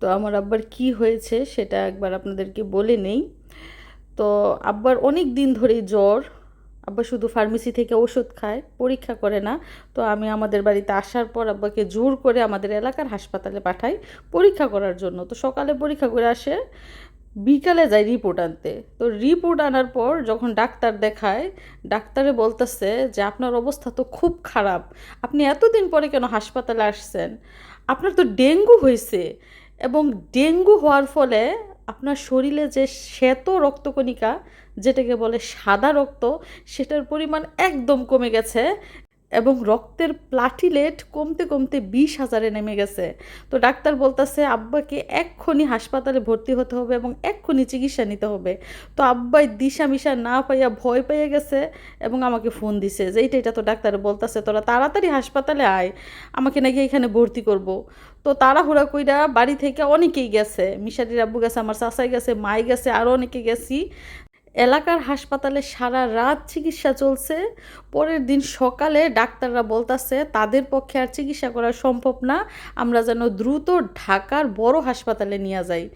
তো আমার আব্বার কি হয়েছে সেটা একবার আপনাদেরকে বলে নেই। তো আব্বার অনেক দিন ধরেই জ্বর, আব্বা শুধু ফার্মেসি থেকে ওষুধ খায়, পরীক্ষা করে না। তো আমি আমাদের বাড়িতে আসার পর আব্বাকে জোর করে আমাদের এলাকার হাসপাতালে পাঠাই পরীক্ষা করার জন্য। তো সকালে পরীক্ষা করে আসে, বিকালে যায় রিপোর্ট আনতে। তো রিপোর্ট আনার পর যখন ডাক্তার দেখায়, ডাক্তারে বলতেছে যে, আপনার অবস্থা তো খুব খারাপ। আপনি এতদিন পরে কেন হাসপাতালে আসছেন? আপনার তো ডেঙ্গু হয়েছে। এবং ডেঙ্গু হওয়ার ফলে আপনার শরীরে যে শ্বেত রক্তকণিকা, যেটাকে বলে সাদা রক্ত, সেটার পরিমাণ একদম কমে গেছে। এবং রক্তের প্লাটিলেট কমতে কমতে বিশ হাজারে নেমে গেছে। তো ডাক্তার বলতেছে, আব্বাকে এক্ষুনি হাসপাতালে ভর্তি হতে হবে এবং এক্ষুনি চিকিৎসা নিতে হবে। তো আব্বাই দিশা মিশা না পাইয়া ভয় পেয়ে গেছে এবং আমাকে ফোন দিছে যে, এইটা এটা তো ডাক্তার বলতেছে, তোরা তাড়াতাড়ি হাসপাতালে আয়, আমাকে নাকি এখানে ভর্তি করব। তো তাড়াহুড়া কইরা বাড়ি থেকে অনেকেই গেছে। মিশারির আব্বু গেছে, আমার চাচাই গেছে, মাই গেছে আরও অনেকে গেছি। এলাকার হাসপাতালে সারা রাত চিকিৎসা চলছে। পরের দিন সকালে ডাক্তাররা বলতাছে, তাদের পক্ষে আর চিকিৎসা করা সম্ভব না। আমরা যেন দ্রুত ঢাকার বড় হাসপাতালে নিয়ে যাই।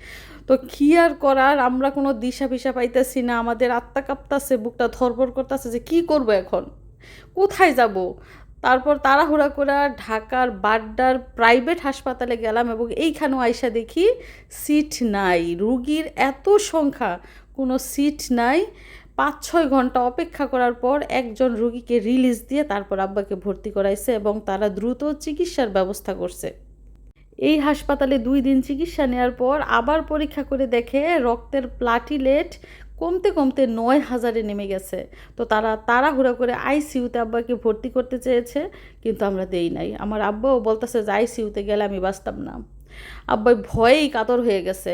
তো কি আর করার? আমরা কোনো দিশা পিসা পাইতেছি না। আমাদের আত্মা কাঁপতাছে, বুকটা ধরপর করতেছে যে, কি করব এখন? কোথায় যাব? তারপর তাড়াহুড়া করে ঢাকার বাড্ডার প্রাইভেট হাসপাতালে গেলাম এবং এইখানেও আইসা দেখি, সিট নাই। রুগীর এত সংখ্যা। কোনো সিট নাই। পাঁচ ছয় ঘণ্টা অপেক্ষা করার পর একজন রুগীকে রিলিজ দিয়ে তারপর আব্বাকে ভর্তি করাইছে এবং তারা দ্রুত চিকিৎসার ব্যবস্থা করছে। এই হাসপাতালে দুই দিন চিকিৎসা নেওয়ার পর আবার পরীক্ষা করে দেখে রক্তের প্লাটিলেট কমতে কমতে নয় হাজারে নেমে গেছে। তো তারা তাড়াহুড়া করে আইসিইউতে আব্বাকে ভর্তি করতে চেয়েছে, কিন্তু আমরা দেই নাই। আমার আব্বাও বলতেছে যে, আইসিইউতে গেলে আমি বাঁচতাম না। আব্বাই ভয়েই কাতর হয়ে গেছে।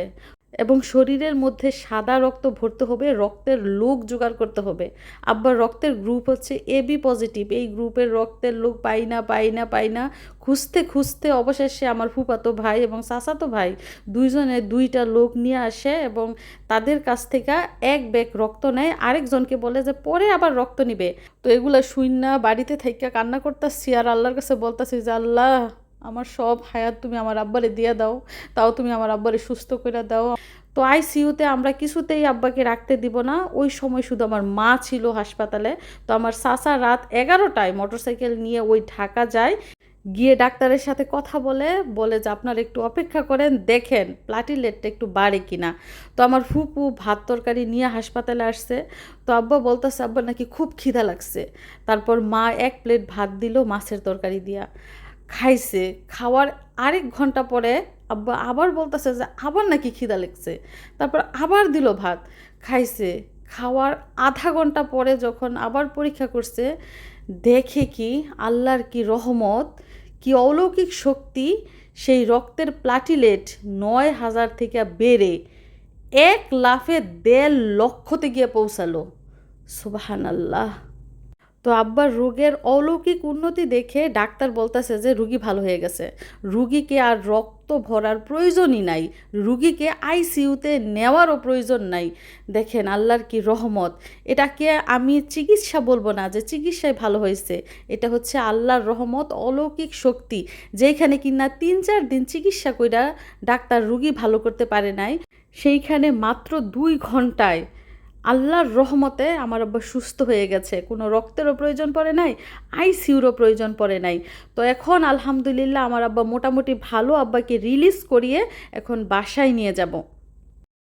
এবং শরীরের মধ্যে সাদা রক্ত ভরতে হবে, রক্তের লোক জোগাড় করতে হবে। আব্বার রক্তের গ্রুপ হচ্ছে এবি পজিটিভ এই গ্রুপের রক্তের লোক পাই না পাই না পাই না। খুঁজতে খুঁজতে অবশেষে আমার ফুপাতো ভাই এবং চাচাতো ভাই দুইজনে দুইটা লোক নিয়ে আসে এবং তাদের কাছ থেকে এক ব্যাগ রক্ত নেয়। আরেকজনকে বলে যে, পরে আবার রক্ত নিবে। তো এগুলা শুইনা, বাড়িতে থাইকা কান্না করতেছি আর আল্লাহর কাছে বলতেছি যে, আল্লাহ আমার সব হায়াত তুমি আমার আব্বারে দিয়ে দাও, তাও তুমি আমার আব্বারে সুস্থ করে দাও। তো আইসিইউতে আমরা কিছুতেই আব্বাকে রাখতে দিব না। ওই সময় শুধু আমার মা ছিল হাসপাতালে। তো আমার সাসা রাত এগারোটায় মোটরসাইকেল নিয়ে ওই ঢাকা যায়। গিয়ে ডাক্তারের সাথে কথা বলে বলে যে আপনার একটু অপেক্ষা করেন, দেখেন প্লাটিলেটটা একটু বাড়ে কিনা। তো আমার ফুপু ভাত তরকারি নিয়ে হাসপাতালে আসছে। তো আব্বা বলতেছে, আব্বা, নাকি খুব খিদা লাগছে। তারপর মা এক প্লেট ভাত দিল মাছের তরকারি দিয়া। খাইছে, খাওয়ার আরেক ঘণ্টা পরে আব্বা আবার বলতেছে যে আবার নাকি খিদা লেগছে। তারপর আবার দিল ভাত, খাইছে। খাওয়ার আধা ঘণ্টা পরে যখন আবার পরীক্ষা করছে, দেখে কি আল্লাহর কি রহমত, কি অলৌকিক শক্তি, সেই রক্তের প্লাটিলেট নয় হাজার থেকে বেড়ে এক লাফে দেড় লক্ষতে গিয়ে পৌঁছালো। সুবাহান আল্লাহ তো আব্বার রোগের অলৌকিক উন্নতি দেখে ডাক্তার বলতেছে যে রুগী ভালো হয়ে গেছে। রুগীকে আর রক্ত ভরার প্রয়োজনই নাই। রুগীকে আইসিইউতে নেওয়ারও প্রয়োজন নাই। দেখেন আল্লাহর কি রহমত। এটাকে আমি চিকিৎসা বলব না যে চিকিৎসায় ভালো হয়েছে। এটা হচ্ছে আল্লাহর রহমত, অলৌকিক শক্তি। যেখানে কিনা তিন চার দিন চিকিৎসা কইরা ডাক্তার রুগী ভালো করতে পারে নাই, সেইখানে মাত্র দুই ঘন্টায় আল্লাহর রহমতে আমার আব্বা সুস্থ হয়ে গেছে। কোনো রক্তেরও প্রয়োজন পড়ে নাই, আইসিউরও প্রয়োজন পড়ে নাই। তো এখন আলহামদুলিল্লাহ আমার আব্বা মোটামুটি ভালো আব্বাকে রিলিজ করিয়ে এখন বাসায় নিয়ে যাব।